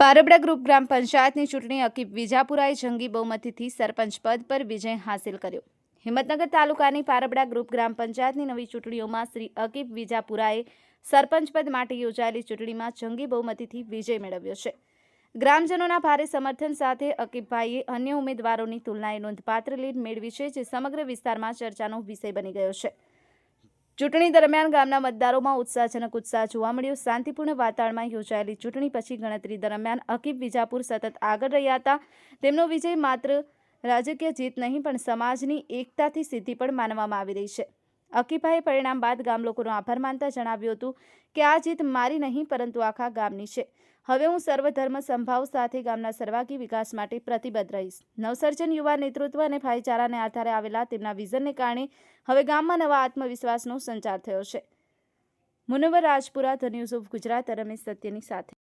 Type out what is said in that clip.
પારબડા group ગ્રામ પંચાયતની ચૂંટણી અકીબ વિજાપુરાએ જંગી બહુમતીથી સરપંચ પદ પર વિજય હાંસિલ કર્યો. હિંમતનગર તાલુકાની પારબડા ગ્રુપ ગ્રામ પંચાયતની નવી ચૂંટણીઓમાં શ્રી અકીબ વિજાપુરાએ સરપંચ પદ માટે યોજાયેલી ચૂંટણીમાં જંગી બહુમતીથી વિજય મેળવ્યો છે. ગ્રામજનોના ભારે સમર્થન સાથે અકીબભાઈએ અન્ય ઉમેદવારોની તુલનાએ નોંધપાત્ર લીડ મેળવી છે, જે સમગ્ર વિસ્તારમાં ચર્ચાનો વિષય બની ગયો છે. ચૂંટણી દરમિયાન ગામના મતદારોમાં ઉત્સાહજનક ઉત્સાહ જોવા મળ્યો. શાંતિપૂર્ણ વાતાવરણમાં યોજાયેલી ચૂંટણી પછી ગણતરી દરમિયાન અકીબ વિજાપુર સતત આગળ રહ્યા હતા. તેમનો વિજય માત્ર રાજકીય જીત નહીં, પણ સમાજની એકતાથી સિદ્ધિ પણ માનવામાં આવી રહી છે. અકીભાઈએ પરિણામ બાદ ગામ લોકોનો આભાર માનતા જણાવ્યું હતું કે આ જીત મારી નહીં, પરંતુ આખા ગામની છે. હવે હું સર્વધર્મ સંભાવ સાથે ગામના સર્વાગી વિકાસ માટે પ્રતિબદ્ધ રહીશ. નવસર્જન, યુવા નેતૃત્વ અને ભાઈચારાને આધારે આવેલા તેમના વિઝનને કારણે હવે ગામમાં નવા આત્મવિશ્વાસનો સંચાર થયો છે. મુનવર રાજપુરા, ધ ઓફ ગુજરાત, રમેશ સત્યની સાથે.